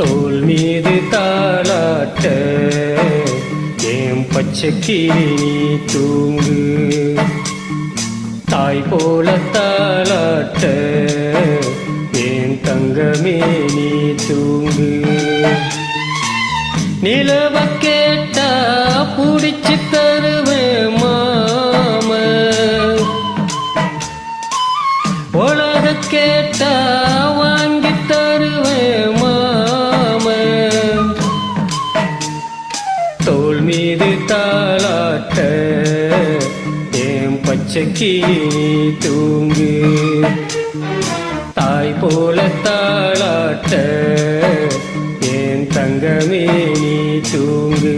தோல் மீது தாளாட்ட ஏம் பச்சை கிளி நீ தூங்கு? தாய் போல தாளாட்ட ஏன் தங்கமே நீ தூங்கு? நிலவ கேட்டா புடிச்சு தருவேன் மாம உலக கேட்டா தோல் மீது தாளாட்ட ஏம் பச்சைக்கு தூங்கு? தாய் போல தாளாட்ட ஏன் தங்கமே நீ தூங்கு?